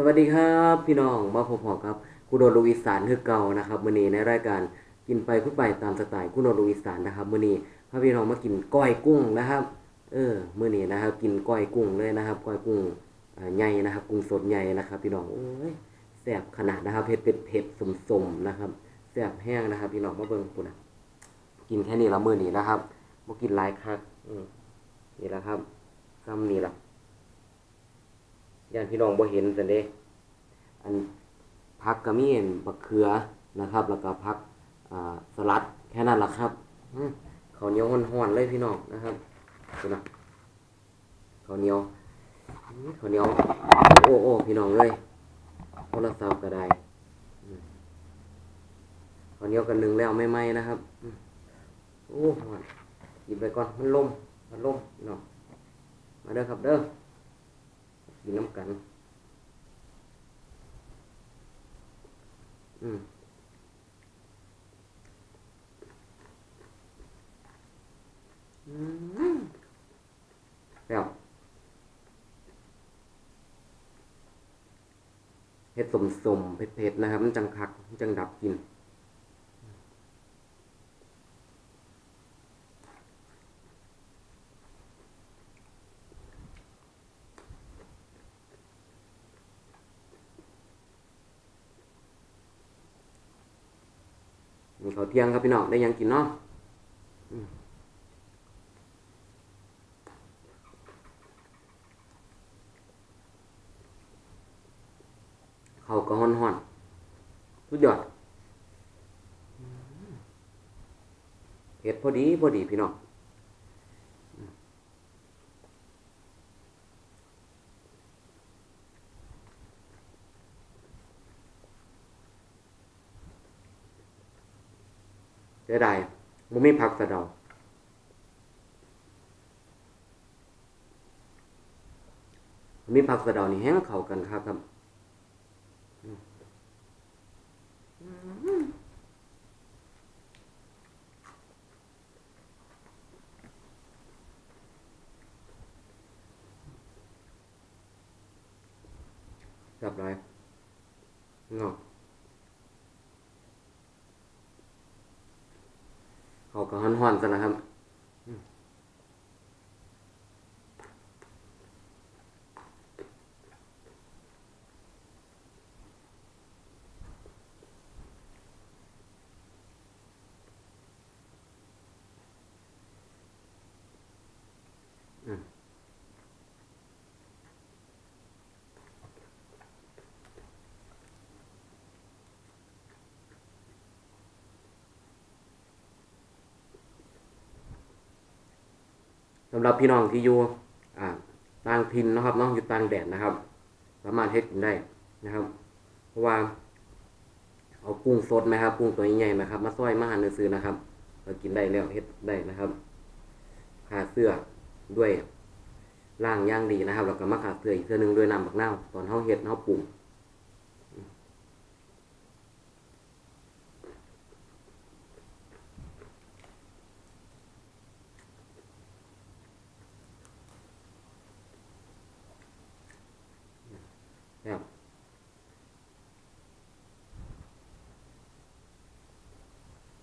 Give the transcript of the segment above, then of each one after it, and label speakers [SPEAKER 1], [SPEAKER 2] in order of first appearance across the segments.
[SPEAKER 1] สวัสดีครับพี่น้องมาพบๆครับคุณโดนลูกอีสานคือเก่านะครับมื้อนี้ในรายการกินไปพูดไปตามสไตล์คุณโดนลูกอีสานนะครับมื้อนี้พาพี่น้องมากินก้อยกุ้งนะครับ เออมื้อนี้นะครับ กินก้อยกุ้งเลยนะครับก้อยกุ้งใหญ่นะครับ กุ้งสดใหญ่นะครับ พี่น้องโอ้ยแซ่บขนาดนะครับเผ็ดเผ็ดเผ็ดสมๆนะครับแซ่บแห้งนะครับ พี่น้องมาเบิ่งคุณนะกินแค่นี้ละมื้อนี้นะครับบ่กินหลายคักอืมนี่แหละครับซ้ำนี่ล่ะ ย่านพี่น้องบ่เห็นซั่นเด้อันผักก็มีนบักเขือนะครับ แล้วก็ผักสลัดแค่นั้นแหละครับอืมข้าเหนียวร้อนๆเลยพี่น้องนะครับดูนะเขาเหนียวอื้อข้าเหนียวโอ้โอ้พี่น้องเอ้ยโทรศัพท์ก็ได้อืมข้าเหนียวกันหนึ่งแล้วไม่ไหมนะครับอืมโอ้ร้อนหยิบไปก่อนมันลมมันลมพี่น้องมาเด้อครับเด้อ กินน้ำกัน อืมอืมแบบเผ็ดสมสมๆเผ็ดๆนะครับ มันจังคักมันจังดับกิน เขาเที่ยงครับพี่น้องได้ยังกินเนาะอืมข้าก็ฮ่อนๆสุดยอดเผ็ดพอดีพอดีพี่น้องอืมเสี ยดายบ่มีผักสะเดามีผักสะเดานี่แห้งเข้ากันครับครับจับไรเงาเขา ก็ห้อนๆซะนะครับอืมอืม สำหรับพี่น้องที่อยู่อ่าต่างถิ่นนะครับเนาะอยู่ต่างแดนนะครับ สามารถเฮ็ดกินได้นะครับ เพราะว่า เอากุ้งสดไหมครับกุ้งตัวใหญ่ๆไหมครับ มาซอยมาหั่นซื้อนะครับก็กินได้แล้วเฮ็ดได้นะครับขาเสื้อด้วยล่างย่างดีนะครับแล้วก็มาขาเสื้ออีกเสื้อหนึงด้วยน้ำบักนาวตอนเฮาเฮ็ดเฮาปรุงครับ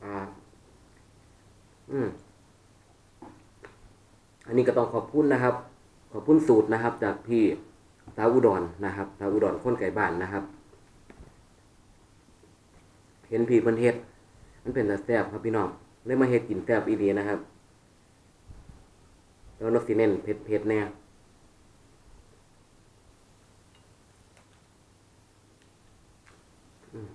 [SPEAKER 1] อ่าอืม อั นนี้ก็ต้องขอบคุณนะครับ ขอบคุณสูตรนะครับ จากพี่ตาอุดรนะครับตาอุดรคนไก่บ้านนะครับ เห็นพี่เพิ่นเฮ็ดมันเป็นแต่แซ่บครับพี่น้องเลยมาเฮ็ดกินแซ่บอีหลีนะครับแล้วนกสีเน้นเผ็ดเผ็ดแน่อืม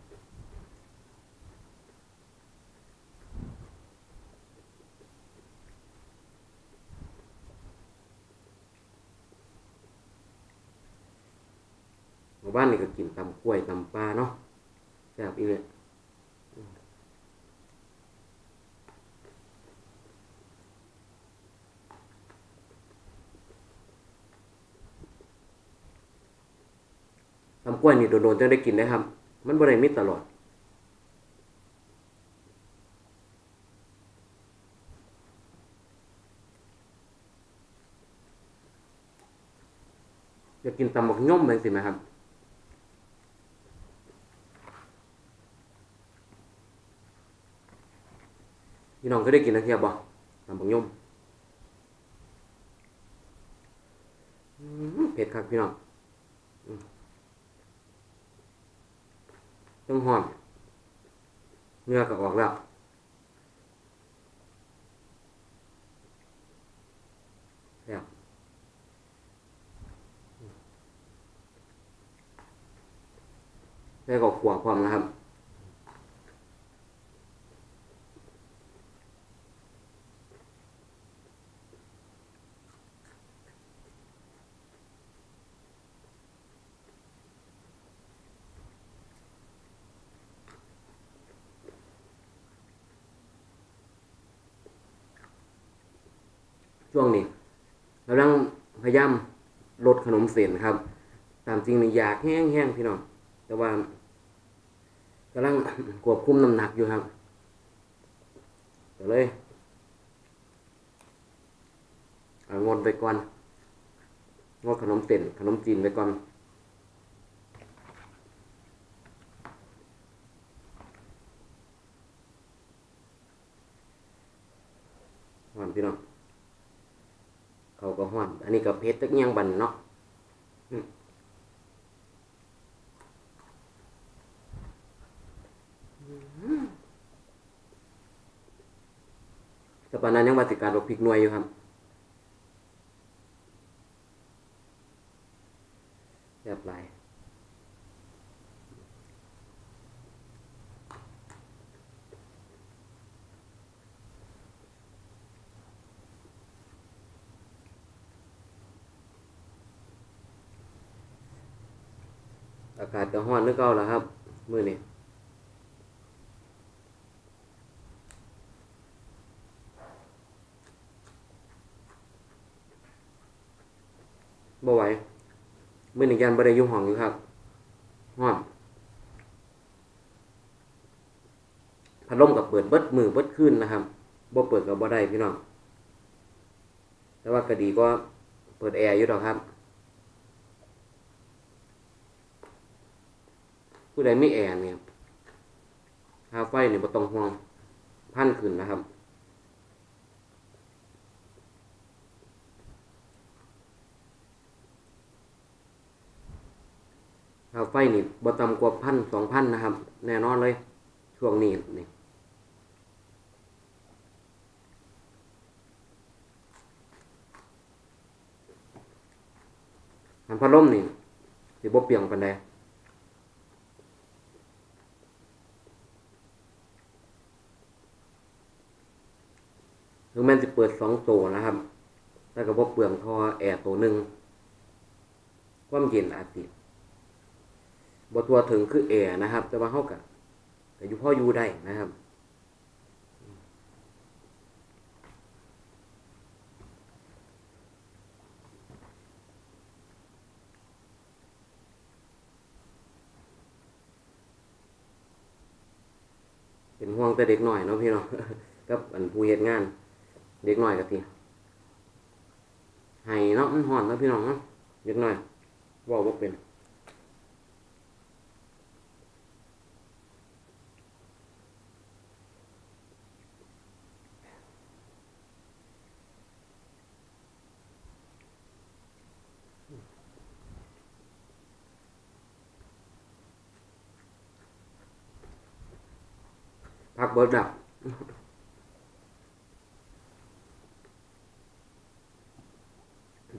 [SPEAKER 1] หมู่บ้านนี่ กินตำกล้วยตำปลาเนาะแซ่บอีเลยตำกล้วยนี่โดนๆจะได้กินได้ครับ มันบ่ได้มีตลอดอยากกินตำบักย่อมเลยสิไหมครับ น้องก็ได้กินนะเทียบบ่ตำบักยมเผ็ดครับพี่น้องต้องหอมเนื้อก็ออกแล้วแล้วแล้วก็ขวบความนะครับ ช่วงนี้กำลังพยายามลดขนมเส้นครับ ตามจริงนี่อยากแห้งๆพี่น้องแต่ว่ากำลังควบคุมน้ำหนักอยู่ครับก็เลยเอางดไปก่อนงดขนมเส้นขนมจีนไปก่อนหอนพี่น้อง เขาก็ห้อน อันนี้ก็เพชรตะเงียงบันเนาะอืมแต่ปานนั้นยังมาติการบกพริกหน่วยอยู่ครับเรียบร้อย อากาศก็ห้อนนึกเก่าแล้วครับ มื้อนี้บ่ไหวมื้อนี้ยันบ่ได้ยู่ห้องอยู่ครับห้อนพัดลมกับเปิดเบิดมือเบิดคืนนะครับบ่เปิดก็บ่ได้พี่น้องแต่ว่าก็ดีก็เปิดแอร์อยู่ดอกครับ ผู้ใดไม่แอร์เนี่ยค่าไฟเนี่ยบ่ต้องห่วงพันขึ้นนะครับ ค่าไฟนี่บ่ต่ำกว่าพันสองพันนะครับ แน่นอนเลยช่วงนี้นี่อันพัดลมนี่สิบ่เปียงปานใด ถึงแม้นจะเปิดสองตัวนะครับแต่ก็บ่เปลืองท่อแอร์ตัวหนึ่งความเย็นอาจสิบ่ทัวถึงคือแอร์นะครับ แต่ว่าเฮาก็ก็อยู่พ่ออยู่ได้นะครับเป็นห่วงแต่เด็กหน่อยเนาะพี่เนาะกับอันผู้เฮ็ดงาน เด็กหน่อยก็ทีให้เนาะมันฮ้อนเนาะพี่น้องเนาะเด็กหน่อยเว้าบ่เป็นพักเบิดดับ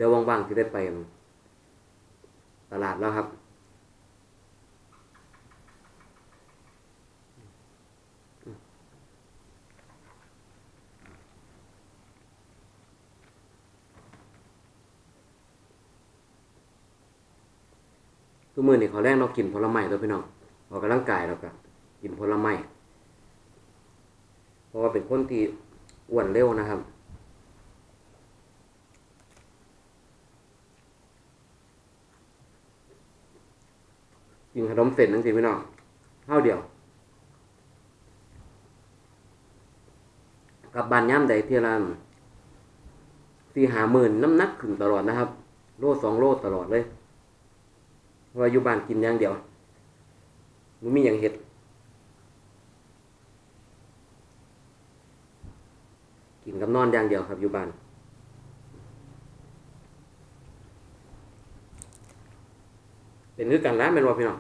[SPEAKER 1] ดี๋ยวว่างๆที่ได้ไปตลาดแล้วครับ ทุกมือนี่เขาแรกเรากินผลไม้ตัวพี่น้องออกกำลังกายเราก็กินผลไม้เพราะว่าเป็นคนที่อ้วนเร็วนะครับ กินขนมเส้นนั่นสิพี่น้องเท่าเดียว กับบานย่ำใดเที่ยละสี่หาหมื่นน้ำหนักขึ้นตลอดนะครับ โลสองโลตลอดเลยเราะว่าอยู่บ้านกินอย่างเดียวมันมีอย่างเห็ดกินกับนอนอย่างเดียวครับอยู่บ้าน เป็นคือกันแล้วเป็นว่าพี่น้อง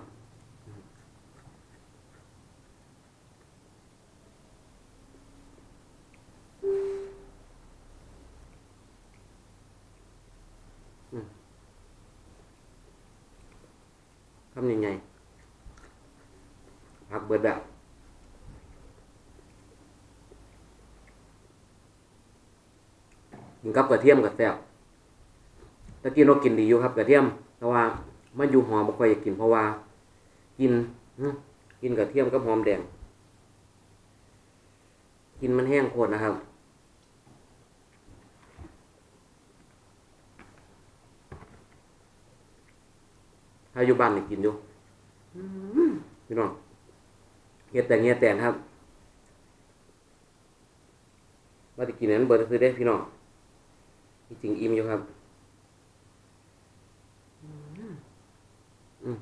[SPEAKER 1] ทำยังไงพักเบิดแบบกินกับกระเทียมกับแซ่บตะกี้เรากินดีอยู่ครับกระเทียมแต่ว่า มันอยู่หอมบ่ค่อยอยากกินเพราะว่า กินกินกระเทียมกับหอมแดง กินมันแห้งโคตรนะครับ ถ้าอยู่บ้านนี่กินอยู่พี่น้องเฮ็ดแต่เงี้ยแต่ครับว่าจะกินอันนั้นเบิร์ดคือได้พี่น้องจริงอิ่มอยู่ครับอืม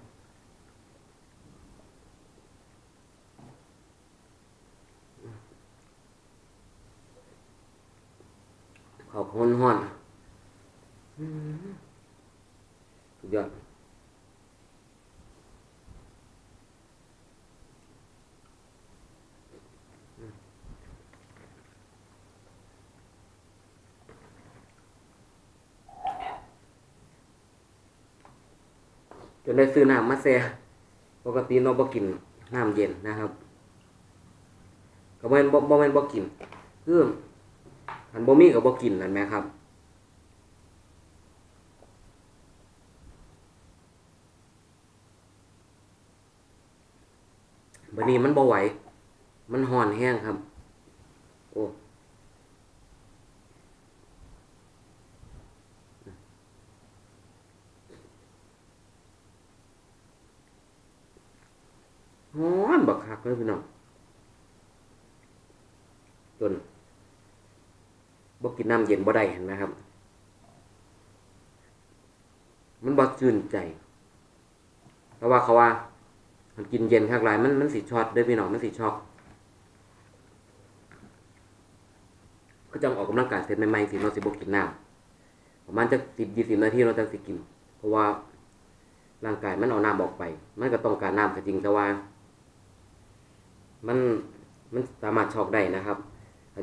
[SPEAKER 1] ขอบคุณห่อนสุดยอดจนได้ซื้อน้ำมาแซ่ปกติเราบ่กินน้ำเย็นนะครับก็บ่แม่นบ่บ่แม่นบ่กินคือ อันบ่มีก็บ่กินนั่นแหมครับ บัดนี้มันบ่ไหว มันห่อนแห้งครับ โอ้ฮ้อนบักคักเลยพี่น้องจนบ่ กินน้ำเย็นบ่ได้เห็นไหมครับ มันบ่ชื่นใจ เพราะว่าเขาว่า มันกินเย็นข้างไรมันมันสิช็อตด้วยพี่น้องมันสิช็อกก็จังออกกำลังกายเสร็จใหม่ๆสิเราสิบกินน้ำประมาณจะสิบยี่สิบนาทีเราจะสิกิน เพราะว่าร่างกายมันเอาน้ำออกไป มันก็ต้องการน้ำก็จริงแต่ว่า มันมันสามารถช็อกได้นะครับ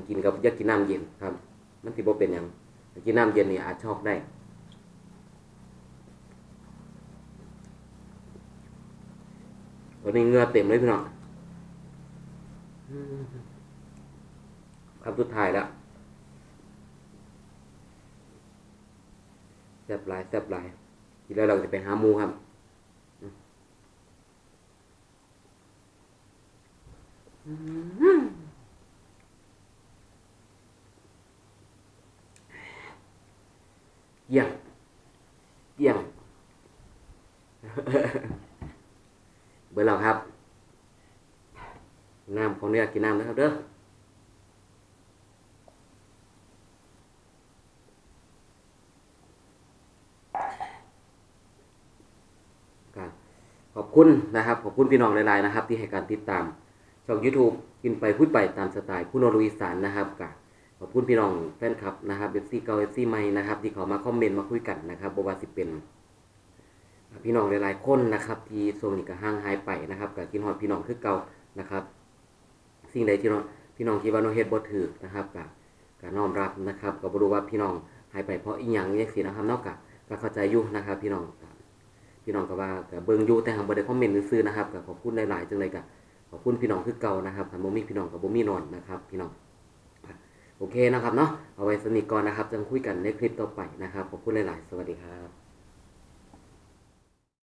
[SPEAKER 1] กินกับอยากกินน้ำเย็นครับ มันสิบ่เป็นอย่างกินน้ำเย็นนี่อาจชอกได้วันนี้เงือเต็มเลยพี่น้องครับสุดท้ายแล้วแซบลายแซบลายทีแล้วเราจะไปหามูครับอืม เยี่ยงเยี่ยงเบอร์เราครับน้ำของเนี่ยกินน้ำนะครับเด้อขอบคุณนะครับ ขอบคุณพี่น้องหลายๆนะครับ ที่ให้การติดตามช่อง YouTube กินไปพูดไปตามสไตล์คุณนรุอีสานนะครับกับ ขอบคุณพี่น้องแฟนคลับนะครับเอฟซีเก่าเอฟซีใหม่นะครับที่เขามาคอมเมนต์มาคุยกันนะครับบว่าสิเป็น พี่น้องหลายๆคนนะครับที่ทรงนี้ก็ห่างหายไปนะครับกับกินฮอดพี่น้องคือเก่านะครับ สิ่งใดที่น้องพี่น้องคิดว่าน้องเฮ็ดบ่ถูกนะครับกับกับน้อมรับนะครับก็บ่รู้ว่าพี่น้องหายไปเพราะอีหยังจังซี่นะครับนอกจากก็เข้าใจอยู่นะครับ พี่น้องพี่น้องก็ว่าก็เบิ่งอยู่แต่หังบ่ได้คอมเมนต์ซื่อนะครับก็ขอบคุณหลายๆจังเลยก็ขอบคุณพี่น้องคือเก่านะครับคันบ่มีพี่น้องก็บ่มีนอนนะครับ พี่น้อง โอเคนะครับเนาะเอาไว้สนิทก่อนนะครับจะคุยกันในคลิปต่อไปนะครับขอบคุณหลาย ๆ สวัสดีครับ